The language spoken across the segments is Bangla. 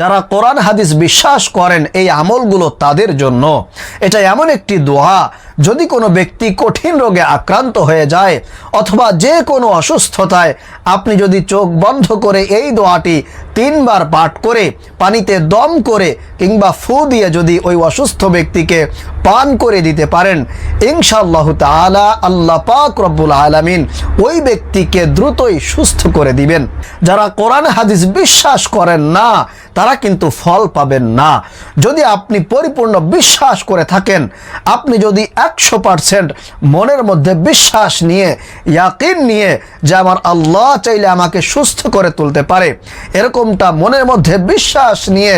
যারা কোরআন, হাদিস বিশ্বাস করেন, এই আমলগুলো তাদের জন্য। এটা এমন একটি দোয়া, যদি কোনো ব্যক্তি কঠিন রোগে আক্রান্ত হয়ে যায়, অথবা যে কোনো অসুস্থতায়, আপনি যদি চোখ বন্ধ করে এই দোয়াটি তিনবার পাঠ করে, পানিতে দম করে, কিংবা ফু দিয়ে যদি ওই অসুস্থ ব্যক্তিকে পান করে দিতে পারেন, ইনশাআল্লাহ তাআলা আল্লাহ পাক রব্বুল আলামিন ওই ব্যক্তিকে দ্রুতই সুস্থ করে দিবেন। যারা কোরআন, হাদিস বিশ্বাস করেন না তারা কিন্তু ফল পাবেন না। যদি আপনি পরিপূর্ণ বিশ্বাস করে থাকেন, আপনি যদি একশো পারসেন্ট মনের মধ্যে বিশ্বাস নিয়ে, ইয়াকিন নিয়ে যে আমার আল্লাহ চাইলে আমাকে সুস্থ করে তুলতে পারে, এরকমটা মনের মধ্যে বিশ্বাস নিয়ে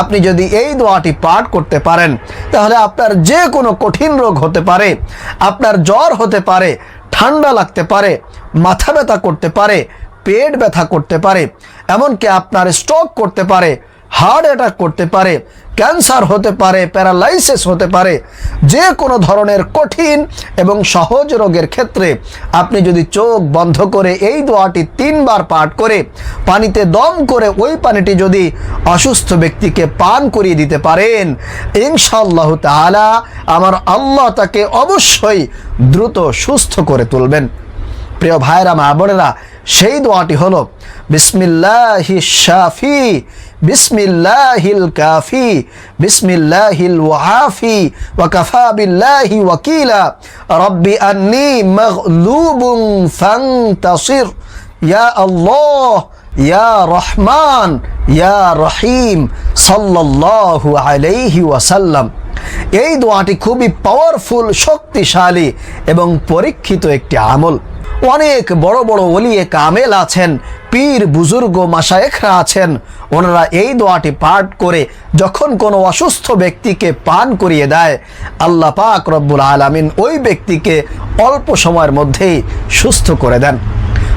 আপনি যদি এই দোয়াটি পাঠ করতে পারেন, তাহলে আপনার যে কোনো কঠিন রোগ হতে পারে, আপনার জ্বর হতে পারে, ঠান্ডা লাগতে পারে, মাথা ব্যথা করতে পারে পেট ব্যথা করতে পারে, এমনকি আপনার স্ট্রোক করতে পারে হার্ট অ্যাটাক করতে পারে ক্যান্সার হতে পারে প্যারালাইসিস হতে পারে যে কোনো ধরনের কঠিন এবং সহজ রোগের ক্ষেত্রে আপনি যদি চোখ বন্ধ করে এই দোয়াটি তিনবার পাঠ করে, পানিতে দম করে ওই পানিটি যদি অসুস্থ ব্যক্তিকে পান করিয়ে দিতে পারেন, ইনশাআল্লাহ তাআলা আমার আল্লাহ তাকে অবশ্যই দ্রুত সুস্থ করে তুলবেন। প্রিয় ভাইরা মা বোনেরা সেই দোয়াটি হলো, বিসমিল্লাহি শাফি, বিসমিল্লাহিল কাফি, বিসমিল্লাহিল ওয়াফি, ওয়া কাফা বিল্লাহি ওয়াকিলা, রব্বি আন্নি মাগলুবুন ফান্তাসির, ইয়া আল্লাহ, ইয়া রহমান, ইয়া রহিম, সাল্লাল্লাহু আলাইহি ওয়াসাল্লাম। এই দোয়াটি খুবই পাওয়ারফুল শক্তিশালী এবং পরীক্ষিত একটি আমল। অনেক বড় বড় ওলিয়ে কামেল আছেন, পীর বুজুর্গ মাসায়েখরা আছেন। ওনারা এই দোয়াটি পাঠ করে যখন কোনো অসুস্থ ব্যক্তিকে পান করিয়ে দেয়, আল্লাহ পাক রব্বুল আলামিন ওই ব্যক্তিকে অল্প সময়ের মধ্যেই সুস্থ করে দেন।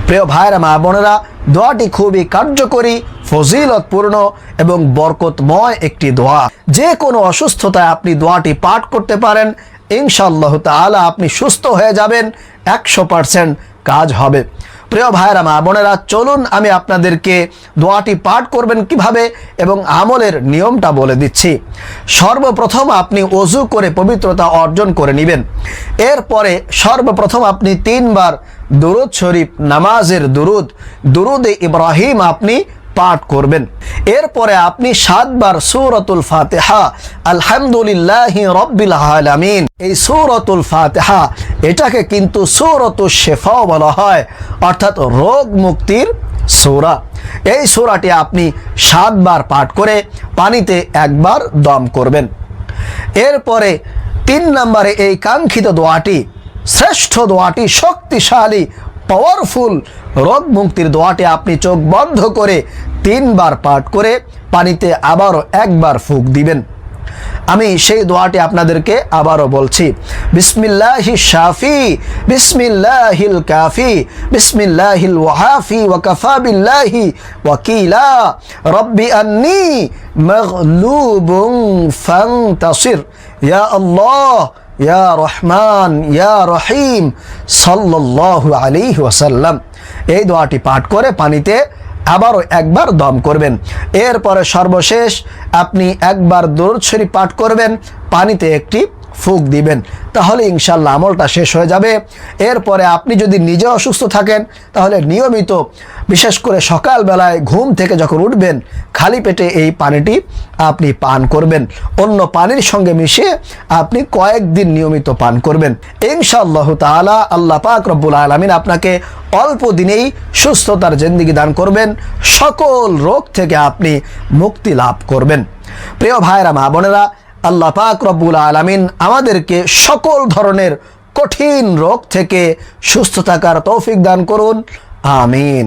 প্রিয় ভাইরা মা বোনেরা, দোয়াটি খুবই কার্যকরী, ফজিলতপূর্ণ এবং বরকতময় একটি দোয়া। যে কোনো অসুস্থতায় আপনি দোয়াটি পাঠ করতে পারেন, ইনশাআল্লাহ তাআলা আপনি সুস্থ হয়ে যাবেন, একশো পারসেন্ট কাজ হবে। প্রিয় ভাইরা মা বোনেরা, চলুন আমি আপনাদেরকে দোয়াটি পাঠ করবেন কীভাবে এবং আমলের নিয়মটা বলে দিচ্ছি। সর্বপ্রথম আপনি অজু করে পবিত্রতা অর্জন করে নেবেন। এরপরে সর্বপ্রথম আপনি তিনবার দুরুদ শরীফ, নামাজের দুরুদ। দুরুদে ইব্রাহিম আপনি পাঠ করবেন। এরপরে আপনি সাতবার সূরাতুল ফাতিহা, আলহামদুলিল্লাহ রব্বিল আলামিন। এই সূরাতুল ফাতেহা, এটাকে কিন্তু সূরাতুল শেফাও বলা হয়, অর্থাৎ রোগ মুক্তির সূরা। এই সূরাটি আপনি সাতবার পাঠ করে পানিতে একবার দম করবেন। এরপরে তিন নম্বরে এই কাঙ্ক্ষিত দোয়াটি, শ্রেষ্ঠ দোয়াটি, শক্তিশালী পাওয়ারফুল রোগ মুক্তির দোয়াটি আপনি চোখ বন্ধ করে তিনবার পাঠ করে পানিতে আবারও একবার ফুক দিবেন। আমি সেই দোয়াটি আপনাদেরকে আবারও বলছি। বিসমিল্লাহি শাফি, বিসমিল্লাহিল কাফি, বিসমিল্লাহিল ওয়াহাফি ওয়াকাফা বিল্লাহি ওয়াকিলা। রব্বি আন্নি মগলুবুন ফান্তাসির। ইয়া আল্লাহ ইয়া রহমান, ইয়া রহিম সাল্লু আলী ওয়াসাল্লাম। এই দোয়াটি পাঠ করে পানিতে আবারও একবার দম করবেন। এরপরে সর্বশেষ আপনি একবার শরীফ পাঠ করবেন, পানিতে একটি ফুক দিবেন, তাহলে ইনশাল্লাহ আমলটা শেষ হয়ে যাবে। এরপরে আপনি যদি নিজে অসুস্থ থাকেন, তাহলে নিয়মিত, বিশেষ করে সকালবেলায় ঘুম থেকে যখন উঠবেন, খালি পেটে এই পানিটি আপনি পান করবেন। অন্য পানির সঙ্গে মিশিয়ে আপনি কয়েকদিন নিয়মিত পান করবেন। ইনশাআল্লাহ তাআলা আল্লাহ পাক রব্বুল আলমিন আপনাকে অল্প দিনেই সুস্থতার জিন্দিগি দান করবেন। সকল রোগ থেকে আপনি মুক্তি লাভ করবেন। প্রিয় ভাইরা মা বোনেরা আল্লাহ পাক রব্বুল আলমিন আমাদেরকে সকল ধরনের কঠিন রোগ থেকে সুস্থ থাকার তৌফিক দান করুন। আমিন।